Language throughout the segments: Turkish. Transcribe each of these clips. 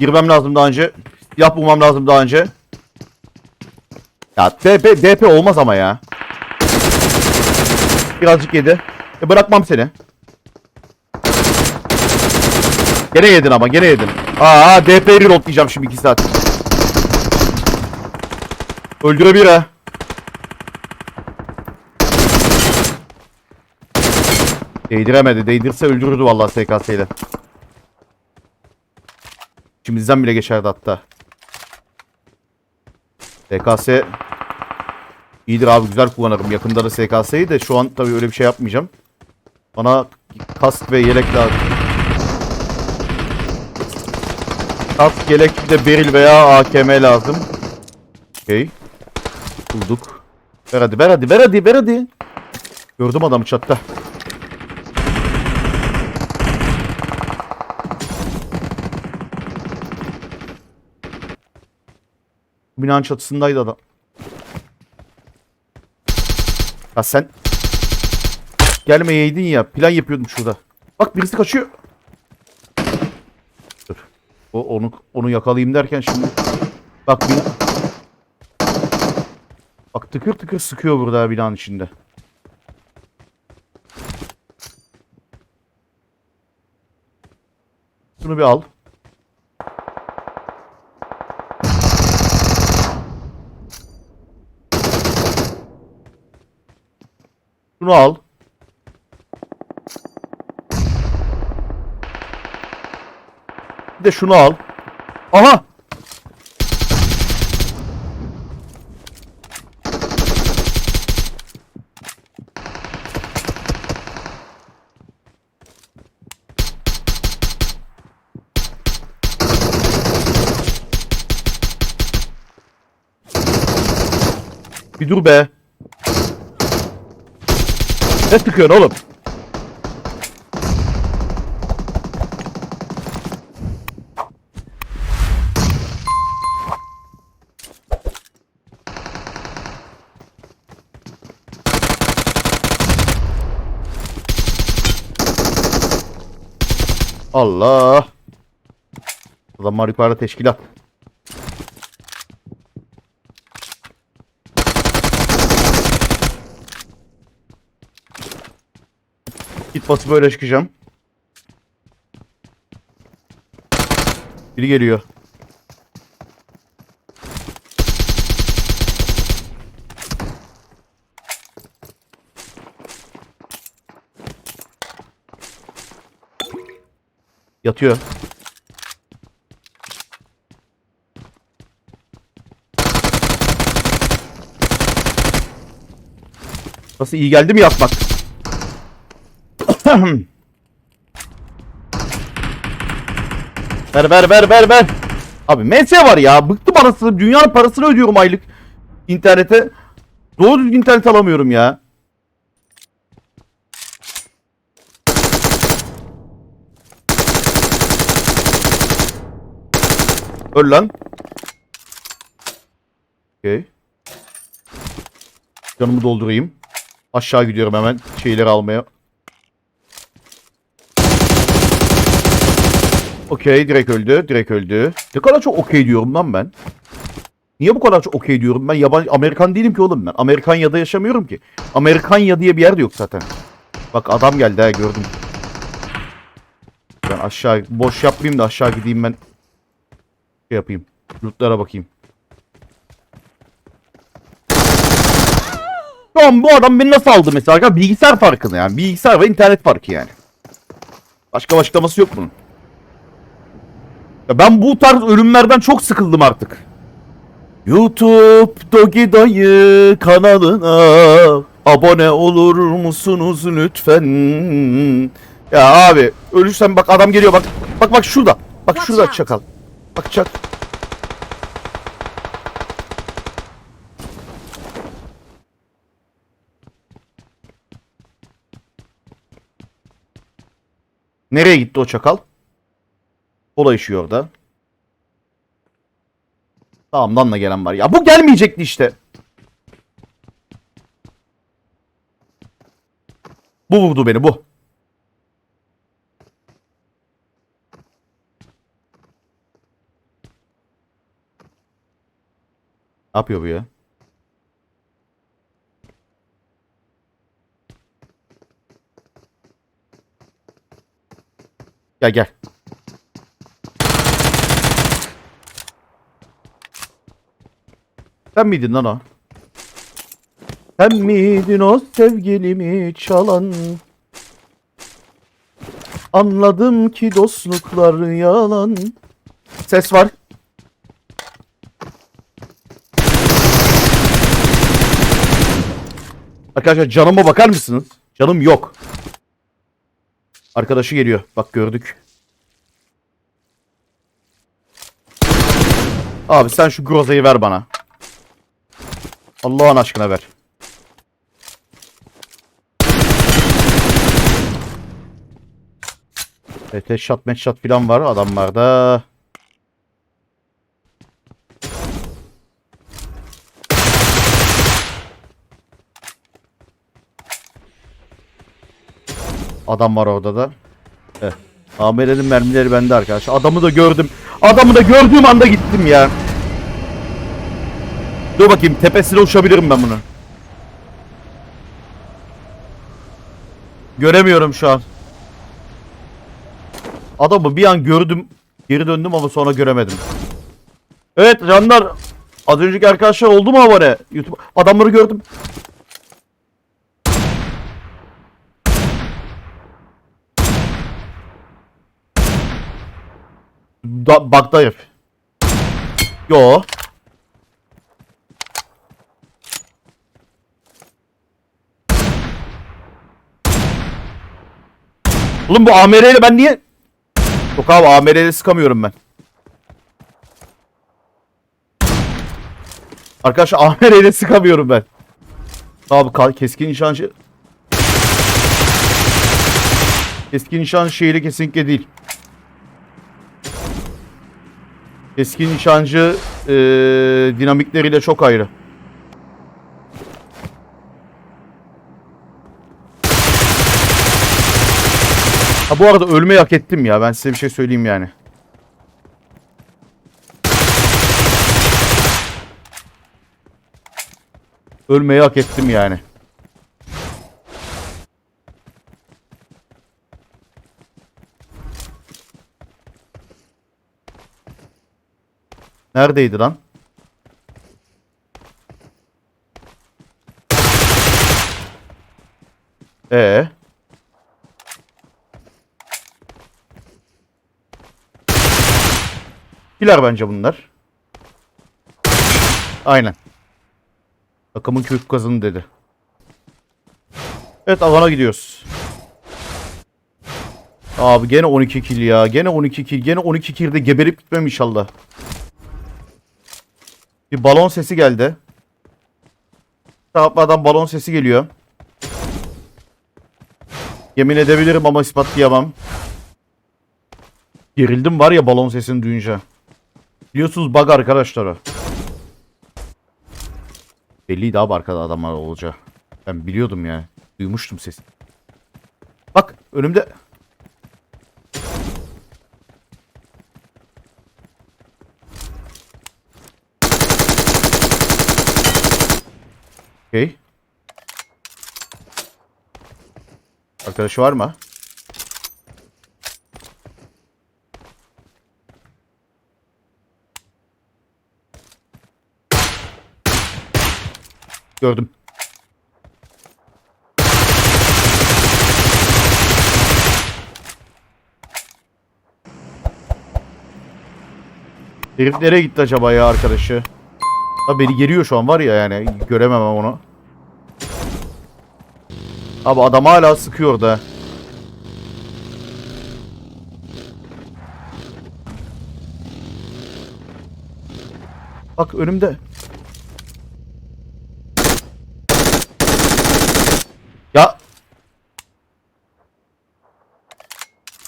Girmem lazım daha önce. Yap bulmam lazım daha önce. Ya DP, DP olmaz ama ya. Birazcık yedi. E bırakmam seni. Gene yedin ama gene yedin. Aa DP'yi reloadlayacağım şimdi 2 saat. Öldürebilir ha. Değdiremedi. Değdirse öldürürdü vallahi SKS ile. İçimizden bile geçerdi hatta. SKS iyidir abi güzel kullanırım. Yakında da SKS'yi de şu an tabii öyle bir şey yapmayacağım. Bana kask ve yelek lazım. Kask, yelek bir de beril veya AKM lazım. Okey. Bulduk. Ver hadi ver hadi ver hadi ver hadi. Gördüm adamı çatta. Binanın çatısındaydı adam. Ya sen gelmeyeydin ya. Plan yapıyordum şurada. Bak birisi kaçıyor. Dur. O onu onu yakalayayım derken şimdi bak bina Bak tıkır tıkır sıkıyor burada binanın içinde. Şunu bir al. Şunu al. Bir de şunu al. Aha! Bir dur be. Ne sıkıyorsun oğlum? Allah. Adamlar yukarıda teşkilat. Git basıp böyle çıkacağım. Biri geliyor. Yatıyor. Nasıl iyi geldi mi yatmak? Ver ver ver ver ver. Abi MS var ya. Bıktım anasını. Dünyanın parasını ödüyorum aylık. internete. Doğru düzgün internet alamıyorum ya. Öl lan. Okey. Canımı doldurayım. Aşağı gidiyorum hemen şeyleri almaya. Okey direkt öldü. Direkt öldü. Ne kadar çok okey diyorum lan ben. Niye bu kadar çok okey diyorum ben? Yabancı Amerikan değilim ki oğlum ben. Amerikanya'da yaşamıyorum ki. Amerikanya diye bir yer de yok zaten. Bak adam geldi ha gördüm. Ben aşağı boş yapmayayım da aşağı gideyim ben. Şey yapayım. Lootlara bakayım. Şu an bu adam beni nasıl aldı mesela? Bilgisayar farkını yani. Bilgisayar ve internet farkı yani. Başka açıklaması yok bunun. Ya ben bu tarz ölümlerden çok sıkıldım artık. YouTube Dogi Dayı kanalına abone olur musunuz lütfen? Ya abi ölürsen bak adam geliyor bak. Bak bak şurada. Bak şurada çakal. Bak çak. Nereye gitti o çakal? Kola işiyor orada. Tamam Dan'la gelen var. Ya bu gelmeyecekti işte. Bu vurdu beni bu. Ne yapıyor bu ya? Gel gel. Sen miydin lan o? Sen miydin o sevgilimi çalan? Anladım ki dostluklar yalan. Ses var. Arkadaşlar canıma bakar mısınız? Canım yok. Arkadaşı geliyor. Bak gördük. Abi sen şu grozayı ver bana. Allah'ın aşkına ver. Evet, shot match shot falan var adamlarda. Adam var orada da. Evet. AMR'nin mermileri bende arkadaşlar. Adamı da gördüm. Adamı da gördüğüm anda gittim ya. Dur bakayım tepesine uçabilirim ben bunu. Göremiyorum şu an. Adamı bir an gördüm. Geri döndüm ama sonra göremedim. Evet canlar. Az önceki arkadaşlar oldu mu abone? YouTube adamları gördüm. Da, bakta herif. Yo. Oğlum bu AMR ile ben niye... Yok abi AMR ile sıkamıyorum ben. Arkadaşlar AMR ile sıkamıyorum ben. Abi keskin nişancı... Keskin nişancı şeyle kesinlikle değil. Keskin nişancı eee dinamikleriyle çok ayrı. Ha bu arada ölmeyi hak ettim ya. Ben size bir şey söyleyeyim yani. Ölmeyi hak ettim yani. Neredeydi lan? Ee. Pilar bence bunlar. Aynen. Takımın kök kazını dedi. Evet alana gidiyoruz. Abi gene 12 kill ya. Gene 12 kill. Gene 12 kill'de geberip gitmem inşallah. Bir balon sesi geldi. Tapmadan balon sesi geliyor. Yemin edebilirim ama ispatlayamam. Gerildim var ya balon sesini duyunca. Biliyorsunuz bug arkadaşlar. Belliydi abi arkada adamlar olacağı. Ben biliyordum yani. Duymuştum sesi. Bak önümde. Okey. Arkadaşı var mı? Gördüm. Herif nereye gitti acaba ya arkadaşı? Ha beni geriyor şu an var ya yani göremem onu. Abi adam hala sıkıyor da. Bak önümde. Ya.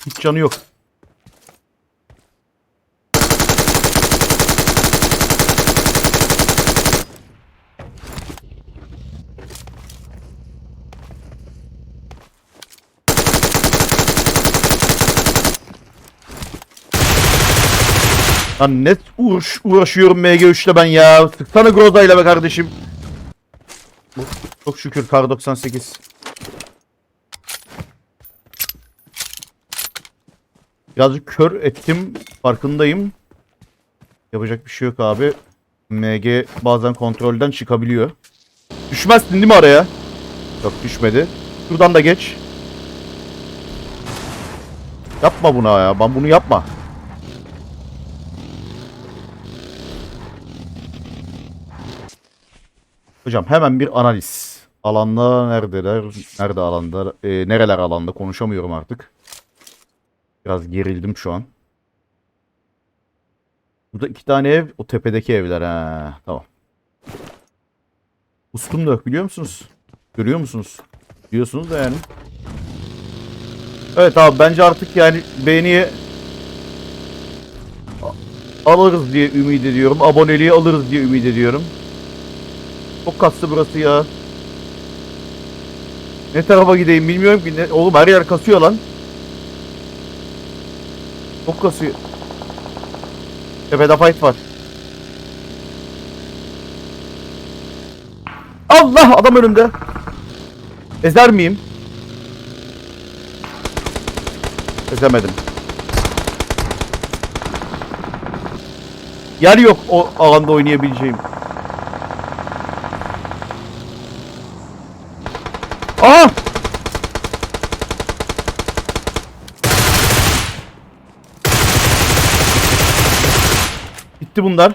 Hiç canı yok. Lan ne uğraş, uğraşıyorum MG3'le ben ya. Sıksana Groza'yla be kardeşim. Çok şükür kar 98. Birazcık kör ettim. Farkındayım. Yapacak bir şey yok abi. MG bazen kontrolden çıkabiliyor. Düşmezsin değil mi araya? Yok düşmedi. Şuradan da geç. Yapma buna ya. Ben bunu yapma. Hocam hemen bir analiz. Alanda neredeler? Nerede alanda? Ee, nereler alanda? Konuşamıyorum artık. Biraz gerildim şu an. Burada iki tane ev. O tepedeki evler. ha. Tamam. Ustum da biliyor musunuz? Görüyor musunuz? Biliyorsunuz da yani. Evet abi bence artık yani beğeniyi a- alırız diye ümit ediyorum. Aboneliği alırız diye ümit ediyorum. Çok kastı burası ya. Ne tarafa gideyim bilmiyorum ki. Ne... Oğlum her yer kasıyor lan. Çok kasıyor. Tepede fight var. Allah adam önümde. Ezer miyim? Ezemedim. Yer yok o alanda oynayabileceğim. Bitti bunlar.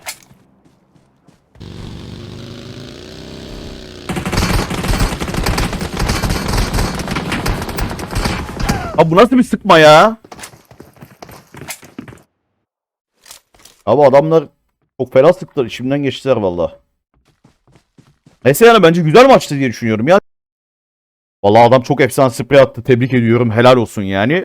Abi bu nasıl bir sıkma ya? Abi adamlar çok fena sıktılar. İçimden geçtiler valla. Neyse yani bence güzel maçtı diye düşünüyorum ya. Valla adam çok efsane sprey attı. Tebrik ediyorum. Helal olsun yani.